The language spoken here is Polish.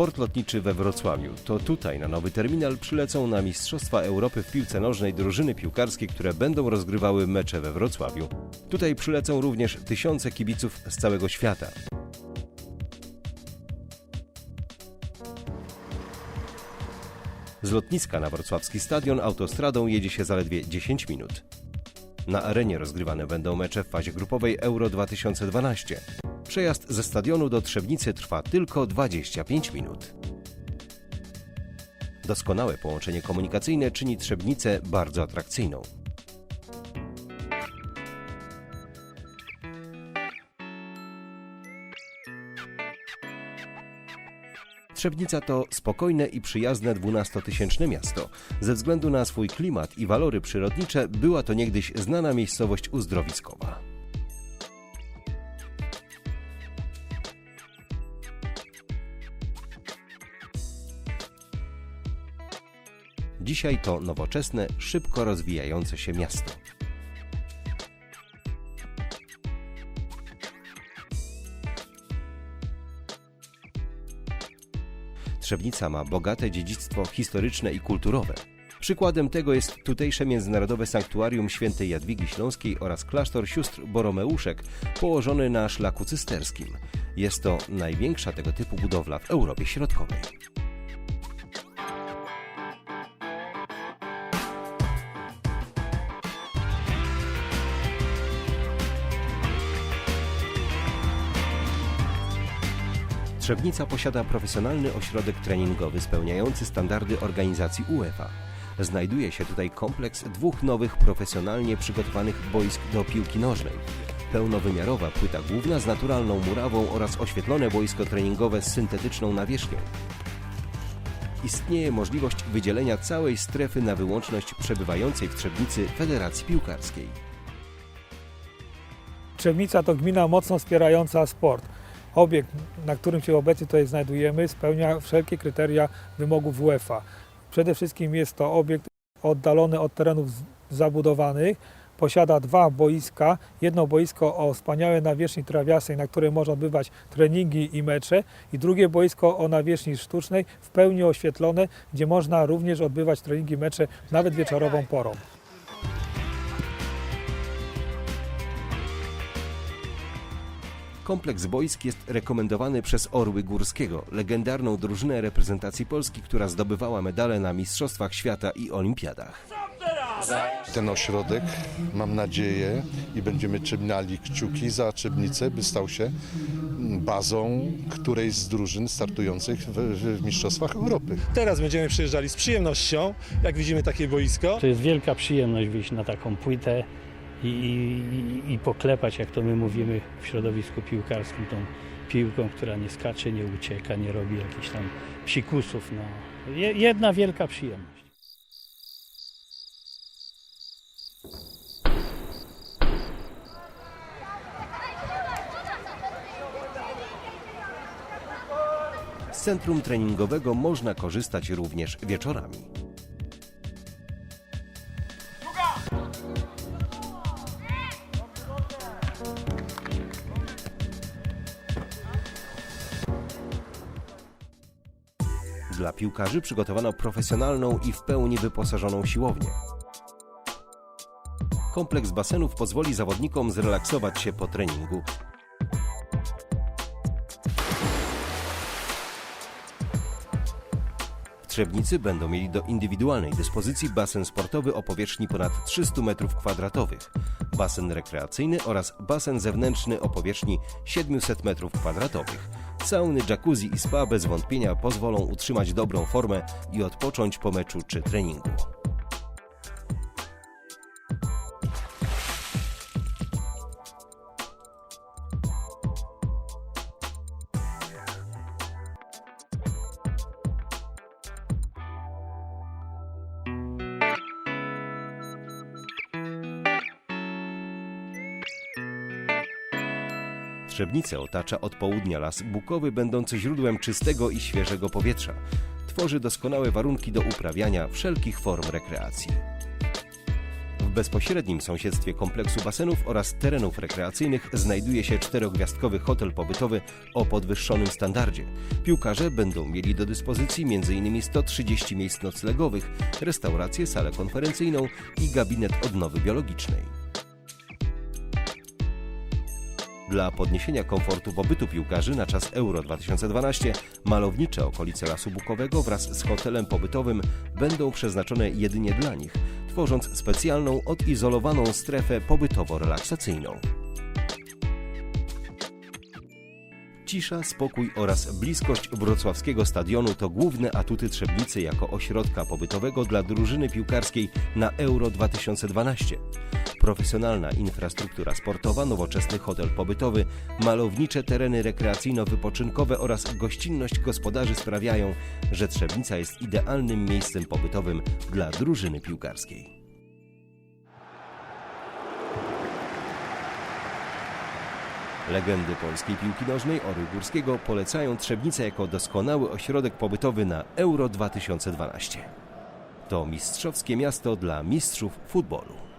Port lotniczy we Wrocławiu. To tutaj na nowy terminal przylecą na Mistrzostwa Europy w piłce nożnej drużyny piłkarskie, które będą rozgrywały mecze we Wrocławiu. Tutaj przylecą również tysiące kibiców z całego świata. Z lotniska na wrocławski stadion autostradą jedzie się zaledwie 10 minut. Na arenie rozgrywane będą mecze w fazie grupowej Euro 2012. Przejazd ze stadionu do Trzebnicy trwa tylko 25 minut. Doskonałe połączenie komunikacyjne czyni Trzebnicę bardzo atrakcyjną. Trzebnica to spokojne i przyjazne 12-tysięczne miasto. Ze względu na swój klimat i walory przyrodnicze była to niegdyś znana miejscowość uzdrowiskowa. Dzisiaj to nowoczesne, szybko rozwijające się miasto. Trzebnica ma bogate dziedzictwo historyczne i kulturowe. Przykładem tego jest tutejsze Międzynarodowe Sanktuarium Świętej Jadwigi Śląskiej oraz klasztor sióstr Boromeuszek, położony na szlaku cysterskim. Jest to największa tego typu budowla w Europie Środkowej. Trzebnica posiada profesjonalny ośrodek treningowy spełniający standardy organizacji UEFA. Znajduje się tutaj kompleks dwóch nowych profesjonalnie przygotowanych boisk do piłki nożnej. Pełnowymiarowa płyta główna z naturalną murawą oraz oświetlone boisko treningowe z syntetyczną nawierzchnią. Istnieje możliwość wydzielenia całej strefy na wyłączność przebywającej w Trzebnicy Federacji Piłkarskiej. Trzebnica to gmina mocno wspierająca sport. Obiekt, na którym się obecnie tutaj znajdujemy, spełnia wszelkie kryteria wymogów UEFA. Przede wszystkim jest to obiekt oddalony od terenów zabudowanych. Posiada dwa boiska. Jedno boisko o wspaniałej nawierzchni trawiastej, na której można odbywać treningi i mecze, i drugie boisko o nawierzchni sztucznej, w pełni oświetlone, gdzie można również odbywać treningi i mecze nawet wieczorową porą. Kompleks boisk jest rekomendowany przez Orły Górskiego, legendarną drużynę reprezentacji Polski, która zdobywała medale na Mistrzostwach Świata i Olimpiadach. ten ośrodek, mam nadzieję, i będziemy trzymali kciuki za Trzebnicę, by stał się bazą którejś z drużyn startujących w, w Mistrzostwach Europy. Teraz będziemy przyjeżdżali z przyjemnością, jak widzimy takie boisko. To jest wielka przyjemność wyjść na taką płytę i, i, i poklepać, jak to my mówimy w środowisku piłkarskim, tą piłką, która nie skacze, nie ucieka, nie robi jakichś tam psikusów. No. Je- Jedna wielka przyjemność. Z centrum treningowego można korzystać również wieczorami. Dla piłkarzy przygotowano profesjonalną i w pełni wyposażoną siłownię. Kompleks basenów pozwoli zawodnikom zrelaksować się po treningu, Trzebnicy będą mieli do indywidualnej dyspozycji basen sportowy o powierzchni ponad 300 m2, basen rekreacyjny oraz basen zewnętrzny o powierzchni 700 m2. Sauny, jacuzzi i spa bez wątpienia pozwolą utrzymać dobrą formę i odpocząć po meczu czy treningu. Trzebnicę otacza od południa las bukowy, będący źródłem czystego i świeżego powietrza. Tworzy doskonałe warunki do uprawiania wszelkich form rekreacji. W bezpośrednim sąsiedztwie kompleksu basenów oraz terenów rekreacyjnych znajduje się czterogwiazdkowy hotel pobytowy o podwyższonym standardzie. Piłkarze będą mieli do dyspozycji m.in. 130 miejsc noclegowych, restaurację, salę konferencyjną i gabinet odnowy biologicznej. Dla podniesienia komfortu pobytu piłkarzy na czas Euro 2012 malownicze okolice Lasu Bukowego wraz z hotelem pobytowym będą przeznaczone jedynie dla nich, tworząc specjalną, odizolowaną strefę pobytowo-relaksacyjną. Cisza, spokój oraz bliskość wrocławskiego stadionu to główne atuty Trzebnicy jako ośrodka pobytowego dla drużyny piłkarskiej na Euro 2012. Profesjonalna infrastruktura sportowa, nowoczesny hotel pobytowy, malownicze tereny rekreacyjno-wypoczynkowe oraz gościnność gospodarzy sprawiają, że Trzebnica jest idealnym miejscem pobytowym dla drużyny piłkarskiej. Legendy polskiej piłki nożnej Orły Górskiego polecają Trzebnicę jako doskonały ośrodek pobytowy na Euro 2012. To mistrzowskie miasto dla mistrzów futbolu.